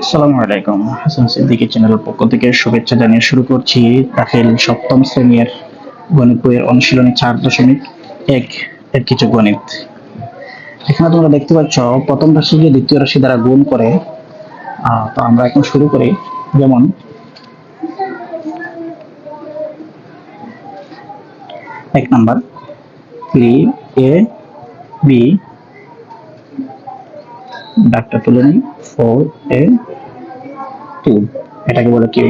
আসসালামু আলাইকুম। হাসান সিদ্দিকী চ্যানেলের পক্ষ থেকে শুভেচ্ছা জানিয়ে শুরু করছি দাখিল সপ্তম শ্রেণির গণিত বইয়ের অনুশীলনী চার দশমিক এক এর কিছু গণিত। এখানে তোমরা দেখতে পাচ্ছ, প্রথম রাশিকে দ্বিতীয় রাশি দ্বারা গুণ করে তো আমরা এখন শুরু করি। যেমন, এক নাম্বার থ্রি এ বি ডাকটা তুলে নিই। ফোর এ টু এটাকে বলে কিউ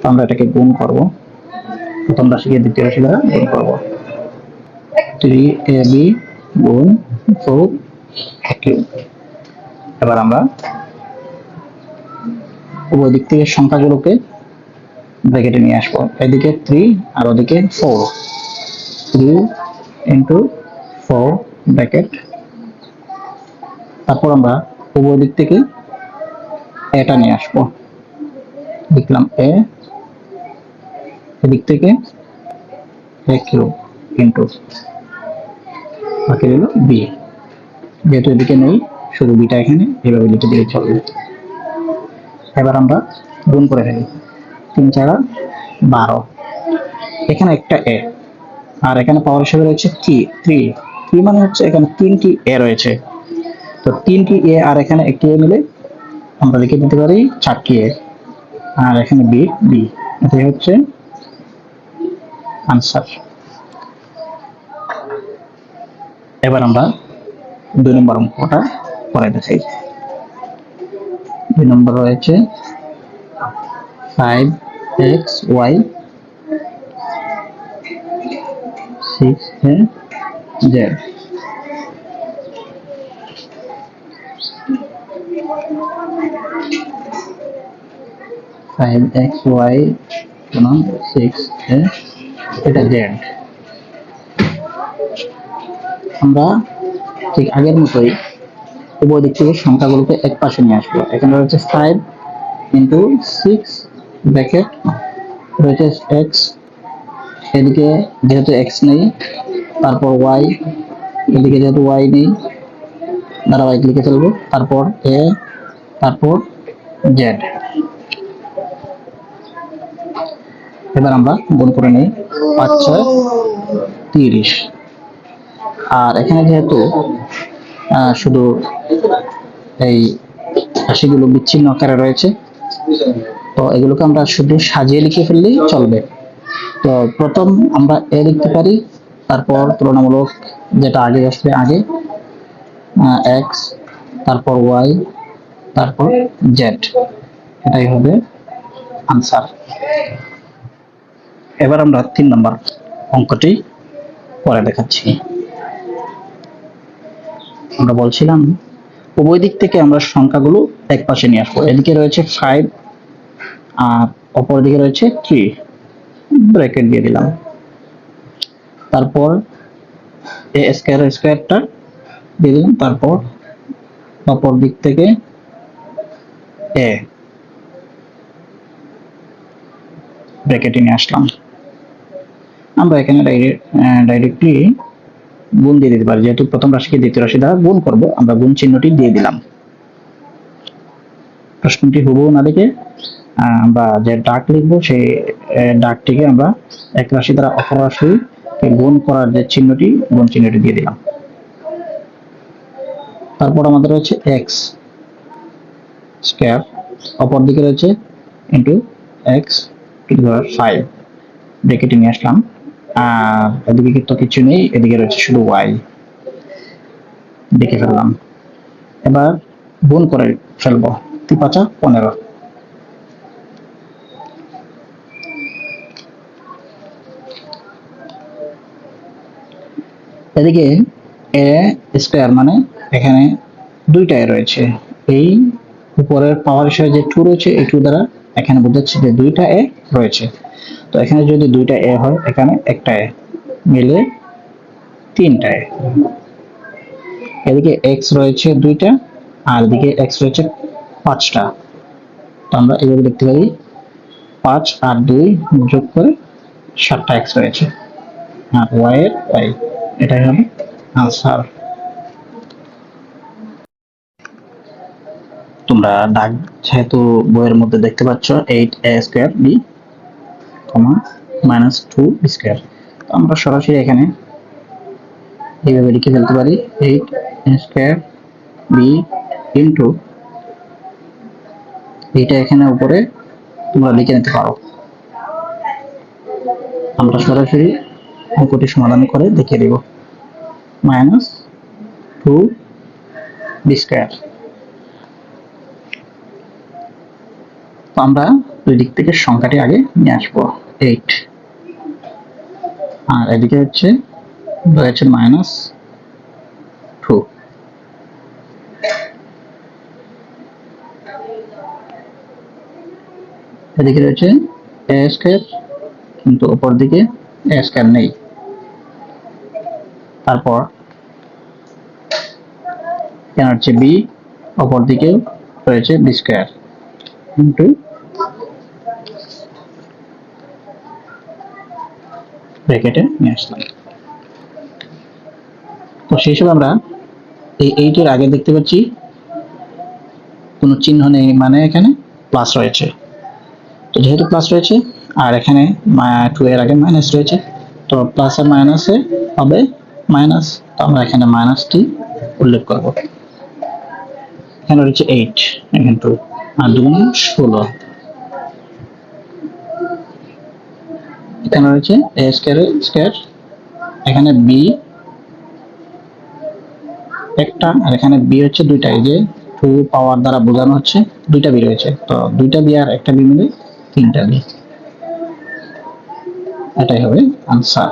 তো আমরা এটাকে গুণ করব। প্রথম রাশিকে দ্বিতীয় রাশি দ্বারা গুণ করব। থ্রি এ বি গুণ ফোর কিউ এবার আমরা উভয় দিক থেকে সংখ্যাগুলোকে ব্র্যাকেটে নিয়ে আসব। এদিকে থ্রি আর ওদিকে four three into four bracket তারপর আমরা উভয় দিক থেকে এটা নিয়ে আসব। লিখলাম এ এদিক থেকে এ কিউ ইন্টু বাকি রইল বি যেহেতু এদিকে নেই, শুধু বিটা এখানে, এভাবে লিখে দিলে চলবে। এবার আমরা গুণ করে ফেলি। তিন চারা বারো। এখানে একটা এ আর এখানে পাওয়ার হিসেবে রয়েছে থ্রি থ্রি থ্রি মানে হচ্ছে এখানে তিনটি এ রয়েছে। তো তিনটি এ আর এখানে একটি এ মিলে আমরা লিখে দিতে পারি চারটি এ আর এখানে বি বি এটাই হচ্ছে আনসার এবার আমরা দুই নম্বর অঙ্কটা পরে দেখাই। দুই নম্বর রয়েছে five x y six z five x y সমান এটা জেড আমরা ঠিক আগের মতোই উভয় দিক থেকে সংখ্যাগুলোকে এক পাশে নিয়ে আসব। এখানে রয়েছে ফাইভ ইন্টু সিক্স ব্র্যাকেট রয়েছে এক্স এদিকে যেহেতু এক্স নেই, তারপর ওয়াই এদিকে যেহেতু ওয়াই নেই ধারাবাহিক লিখে চলবো। তারপর এ, তারপর জেড। এবার আমরা গুণ করে নিই, পাঁচ, ছয়, তিরিশ। আর এখানে যেহেতু শুধু এই রাশিগুলো বিচ্ছিন্ন আকারে রয়েছে, তো এগুলোকে আমরা শুধু সাজিয়ে লিখে ফেললেই চলবে। তো প্রথম আমরা এ লিখতে পারি, তারপর তুলনামূলক যেটা আগে আসবে আগে এক্স তারপর ওয়াই তারপর জেড এটাই হবে আনসার এবার আমরা তিন নম্বর অঙ্কটি পরে দেখাচ্ছি। আমরা বলছিলাম, উভয় দিক থেকে আমরা সংখ্যাগুলো এক পাশে নিয়ে আসব। এদিকে রয়েছে ফাইভ আর অপর দিকে রয়েছে থ্রি ব্র্যাকেট দিয়ে দিলাম। তারপর এ স্কোয়ার স্কোয়ারটা দিলাম, তারপর অপর দিক থেকে এ ব্র্যাকেটে নিয়ে আসলাম। আমরা এখানে ডাইরেক্টলি গুণ দিয়ে দিতে পারি, যেহেতু প্রথম রাশিকে দ্বিতীয় রাশি দ্বারা গুণ করব, আমরা গুণ চিহ্নটি দিয়ে দিলাম। প্রশ্নটি হুবহু না দেখে আমরা যে ডাক লিখব, সেই ডাকটিকে আমরা এক রাশি দ্বারা অপর রাশিকে গুণ করার যে চিহ্নটি, গুণ চিহ্নটি দিয়ে দিলাম। তারপর আমাদের রয়েছে এক্স স্কোয়ার অপর দিকে রয়েছে into x to the power five ব্রেকেটে নিয়ে আসলাম। আর এদিকে তো কিছু নেই, এদিকে রয়েছে শুধু ওয়াই দেখে ফেললাম। এবার গুণ করে ফেলব তিন পাঁচা পনেরো। এদিকে এ স্কোয়ার মানে এখানে দুইটা এ রয়েছে। এই উপরের পাওয়ার হিসেবে যে টু রয়েছে, এই টু দ্বারা এখানে বোঝাচ্ছে যে দুইটা এ রয়েছে। তো এখানে যদি দুইটা এ হয়, এখানে একটা এ মিলে তিনটা এ এদিকে এক্স রয়েছে দুইটা, আর এদিকে এক্স রয়েছে পাঁচটা। তো আমরা এইভাবে দেখতে পারি, পাঁচ আর দুই যোগ করে সাতটা এক্স রয়েছে। আর ওয়াই এর ওয়াই এটাই হবে আনসার তোমরা দাগ যেহেতু বইয়ের মধ্যে দেখতে পাচ্ছ eight a square b comma minus two square আমরা সরাসরি এখানে এইভাবে লিখে ফেলতে পারি eight a square b into এইটা এখানে উপরে তোমরা লিখে নিতে পারো। আমরা সরাসরি অঙ্কটি সমাধান করে দেখিয়ে দেব। মাইনাস টু বি স্কোয়ার আমরা দুই দিক থেকে সংখ্যাটি আগে নিয়ে আসব এইট আর এদিকে হচ্ছে রয়েছে মাইনাস টু এদিকে রয়েছে এ স্কোয়ার কিন্তু ওপর দিকে এ স্কোয়ার নেই। তারপর এখানে হচ্ছে বি অপর দিকে রয়েছে বি স্কোয়ার ইন্টু ব্র্যাকেটে নিয়ে আসলাম। তো সেই হিসেবে আমরা এই এইটের আগে দেখতে পাচ্ছি, কোনো চিহ্ন নেই মানে এখানে প্লাস রয়েছে। তো যেহেতু প্লাস রয়েছে, আর এখানে টু এর আগে মাইনাস রয়েছে, তো প্লাস আর মাইনাসে হবে মাইনাস তো আমরা এখানে মাইনাসটি উল্লেখ করব। এখানে রয়েছে এইট এখানে টু আর দুগুণ ষোলো। এখানে রয়েছে এ স্কোয়ার স্কোয়ার এখানে বি একটা, আর এখানে বি হচ্ছে দুইটা, এই যে টু পাওয়ার দ্বারা বোঝানো হচ্ছে, দুইটা বি রয়েছে। তো দুইটা বি আর একটা বি মিলে তিনটা বি এটাই হবে আনসার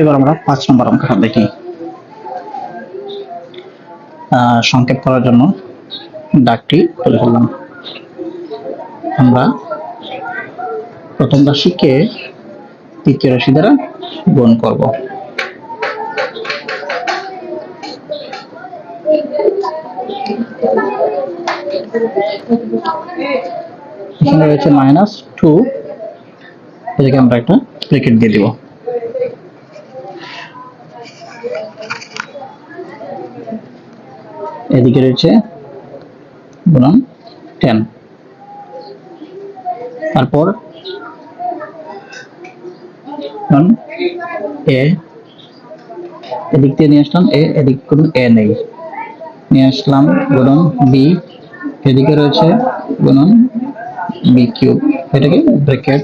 এবার আমরা পাঁচ নম্বর অঙ্কটা দেখি। সংক্ষেপ করার জন্য ডাকটি তুলে ধরলাম আমরা প্রথম রাশিকে তৃতীয় রাশি দ্বারা গুণ করব। রয়েছে মাইনাস টু এদিকে আমরা একটা ব্রেকেট দিয়ে দিব। এদিকে রয়েছে গুণন টেন তারপর এ এদিক দিয়ে নিয়ে আসলাম এ এদিক করুন এ নেই। নিয়ে আসলাম গুণন বি এদিকে রয়েছে গুণন বি কিউব এটাকে ব্র্যাকেট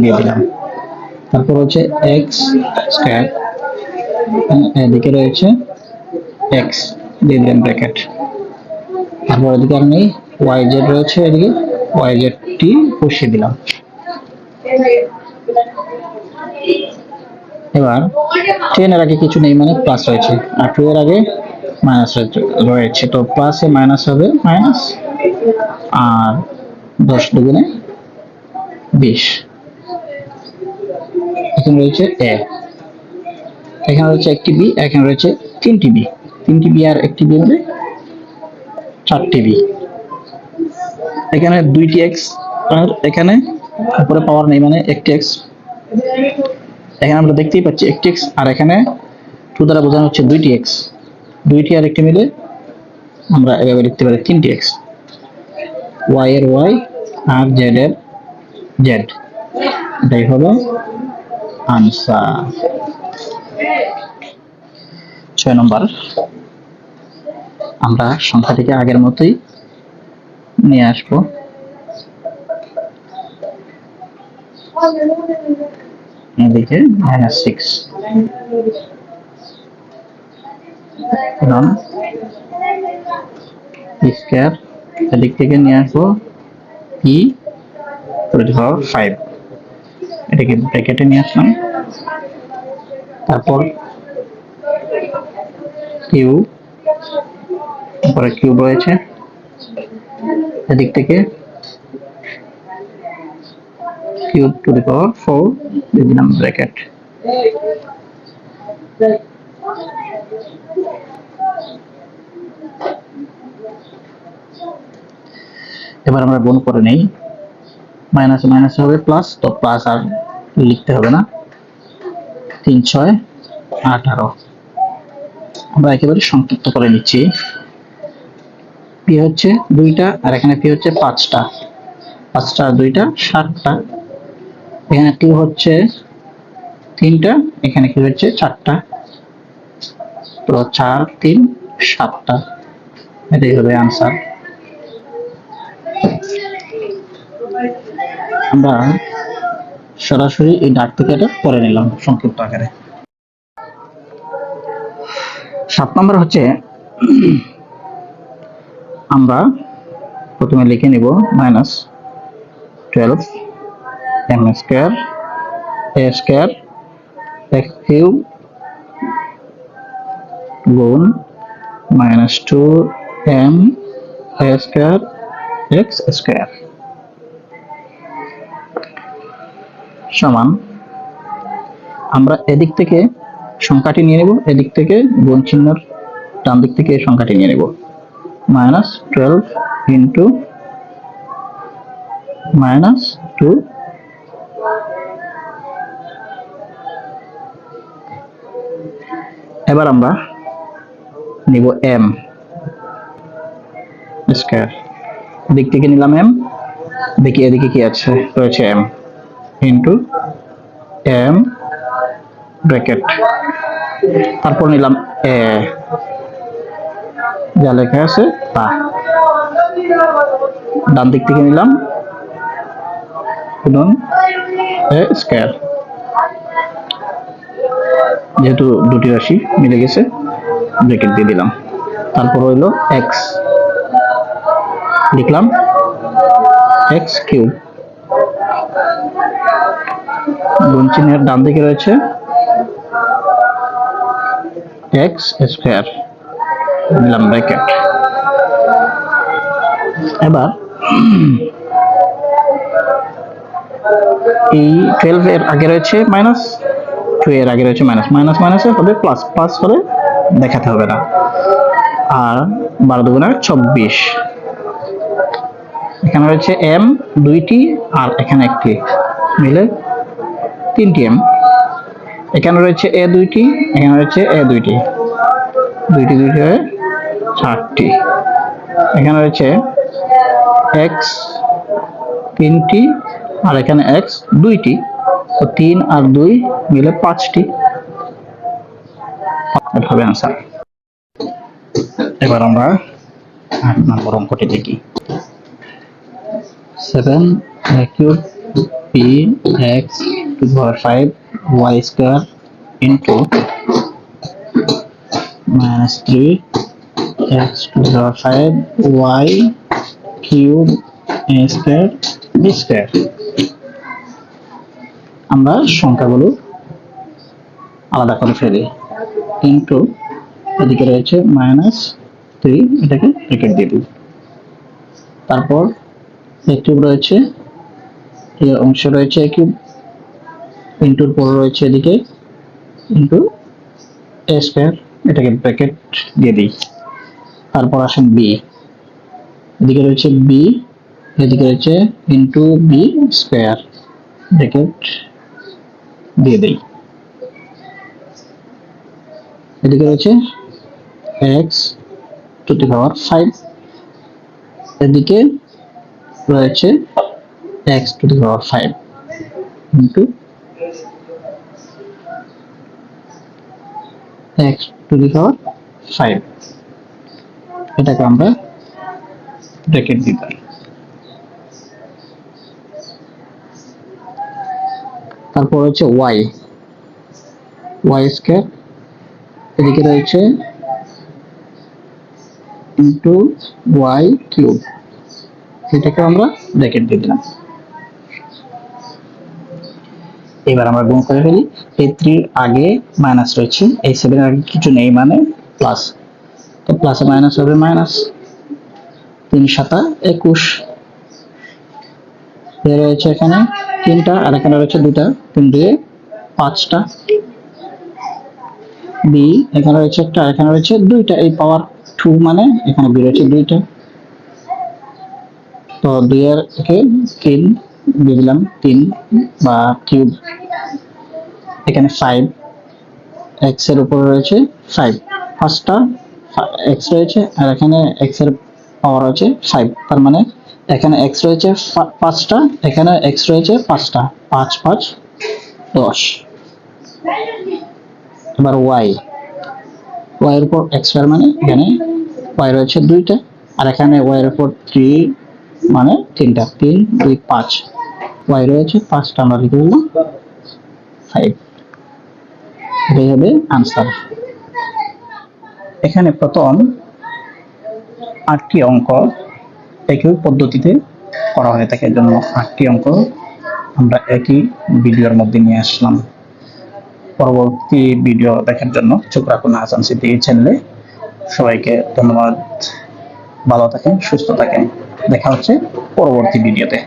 দিয়ে দিলাম। তারপর হচ্ছে এক্স স্কোয়ার এদিকে রয়েছে এক্স দিয়ে দিলাম ব্র্যাকেট তারপর এদিকে আর নেই ওয়াই জেড রয়েছে এদিকে। ওয়াই জেডটি বসিয়ে দিলাম। এবার টেন এর আগে কিছু নেই মানে প্লাস রয়েছে। আর টু এর আগে মাইনাস রয়েছে তো প্লাসে মাইনাস হবে মাইনাস আর দশ দুগুণে বিশ। এখানে রয়েছে এ এখানে রয়েছে একটি বি এখানে রয়েছে তিনটি বি তিনটি বি আর একটি বি হলে চারটি বি এখানে দুইটি এক্স আর এখানে উপরে পাওয়ার নেই মানে একটি এক্স এখানে আমরা দেখতেই পাচ্ছি একটি এক্স আর এখানে টু দ্বারা বোঝানো হচ্ছে দুইটি এক্স দুইটি আর একটি মিলে আমরা এভাবে লিখতে পারি তিনটি এক্স ওয়াই এর ওয়াই আর জেড এর জেড এটাই হলো আনসার ছয় নম্বর। আমরা সংখ্যাটিকে আগের মতোই নিয়ে আসব। এদিকে মাইনাস সিক্স স্কোয়ার এদিক থেকে নিয়ে আসব ই দি ফাইভ এটাকে ব্র্যাকেটে নিয়ে আসলাম। তারপর কিউ তারপরে কিউব রয়েছে। এদিক থেকে। Cube to the power four দিয়ে ব্র্যাকেট এবার আমরা গুণ করে নেই। মাইনাস মাইনাস হবে প্লাস তো প্লাস আর লিখতে হবে না। তিন, ছয়, আঠারো। আমরা একেবারে সংক্ষিপ্ত করে নিচ্ছি। পি হচ্ছে দুইটা আর এখানে পি হচ্ছে পাঁচটা। পাঁচটা, দুইটা, সাতটা। এখানে টি হচ্ছে তিনটা, এখানে কি হচ্ছে চারটা। তো চার, তিন, সাতটা। এটাই হবে আনসার আমরা সরাসরি এই ডাক থেকে করে নিলাম সংক্ষিপ্ত আকারে। সাত নম্বর হচ্ছে আমরা প্রথমে লিখে নিব minus twelve m square a square x cube গুণ minus two m a square x square সমান। আমরা এদিক থেকে সংখ্যাটি নিয়ে নেব, এদিক থেকে গুণ চিহ্নর ডান দিক থেকে সংখ্যাটি নিয়ে নেব। Minus twelve into minus two এবার আমরা নিব এম স্কয়ার দিক থেকে নিলাম এম দেখি এদিকে কি আছে, রয়েছে এম ইন্টু এম ব্র্যাকেট তারপর নিলাম এ যা লেখা আছে, তা। ডান দিক থেকে নিলাম। স্কয়ার। যেহেতু দুটি রাশি মিলে গেছে, ব্র্যাকেট দিয়ে দিলাম। তারপর হইল এক্স লিখলাম এক্স কিউব। গুণ চিহ্নের ডান দিকে রয়েছে এক্স স্কোয়ার। দিলাম ব্র্যাকেট এবার এই টুয়েলভ এর আগে রয়েছে মাইনাস টু এর আগে রয়েছে মাইনাস মাইনাস মাইনাসে হবে প্লাস প্লাস হলে দেখাতে হবে না। আর বারো দুগুণে চব্বিশ। এখানে রয়েছে এম দুইটি আর এখানে একটি। মিলে তিনটি এম এখানে রয়েছে এ দুইটি, এখানে রয়েছে এ দুইটি। দুইটি দুইটি হয়ে চারটি। এখানে রয়েছে এক্স তিনটি আর এখানে এক্স দুইটি। তো তিন আর দুই মিলে পাঁচটি। হবে আনসার এবার আমরা আট নম্বর অঙ্কটি দেখি। Seven cube p x to power five y square into minus three x to power five y cube a square b square আমরা সংখ্যাগুলো আলাদা করে ফেলি। ইন্টু এদিকে রয়েছে মাইনাস থ্রি এটাকে ব্র্যাকেট দিয়ে দিই তারপর এ কিউব রয়েছে এই অংশ রয়েছে এ কিউব ইন্টুর পর রয়েছে এদিকে ইন্টু এ স্কোয়ার এটাকে ব্র্যাকেট দিয়ে দিই। তারপর আসেন বি এদিকে রয়েছে বি এদিকে রয়েছে ইন্টু বি স্কোয়ার ব্র্যাকেট দিয়ে দিই। এদিকে রয়েছে x to the power five এদিকে রয়েছে x to the power five into x to the power five এটাকে আমরা ব্র্যাকেট দিতে তারপর হচ্ছে ওয়াই ওয়াই স্কোয়ার এদিকে রয়েছে ইন্টু ওয়াই কিউব এটাকে আমরা ব্র্যাকেট দিয়ে দিলাম। এবার আমরা গুণ করে ফেলি। এই থ্রির আগে মাইনাস রয়েছে, এই সেভেন আগে কিছু নেই মানে প্লাস প্লাসে মাইনাস হবে মাইনাস তিন সাতা একুশ। রয়েছে এখানে তিনটা, আর এখানে রয়েছে দুটা তিন দুয়ে পাঁচটা। বি, এখানে রয়েছে একটা এখানে রয়েছে দুইটা, এই পাওয়ার টু মানে এখানে বি রয়েছে দুইটা। তো কে তিন দিয়ে দিলাম তিন বা কিউব এখানে ফাইভ এক্সের উপরে রয়েছে ফাইভ পাঁচটা এক্স রয়েছে আর এখানে এক্সের পাওয়ার হচ্ছে ফাইভ তার মানে এখানে এক্স রয়েছে পাঁচটা, এখানে এক্স রয়েছে পাঁচটা, পাঁচ পাঁচ, দশ। এবার ওয়াই ওয়াই এর উপর এক্স স্কোয়ার মানে এখানে ওয়াই রয়েছে দুইটা, আর এখানে ওয়াই এর উপর থ্রি মানে তিনটা, তিন, দুই, পাঁচ। ওয়াই রয়েছে পাঁচটা, আমরা লিখে দিলাম ফাইভ এটাই হবে আনসার এখানে প্রথম আটটি অঙ্ক একই পদ্ধতিতে করা হয়ে থাকে। জন্য আটটি অঙ্ক আমরা একই ভিডিওর মধ্যে নিয়ে আসলাম। পরবর্তী ভিডিও দেখার জন্য চোখ রাখুন, হাসান সিদ্দিক চ্যানেলে। সবাইকে ধন্যবাদ। ভালো থাকেন, সুস্থ থাকেন। দেখা হচ্ছে পরবর্তী ভিডিওতে।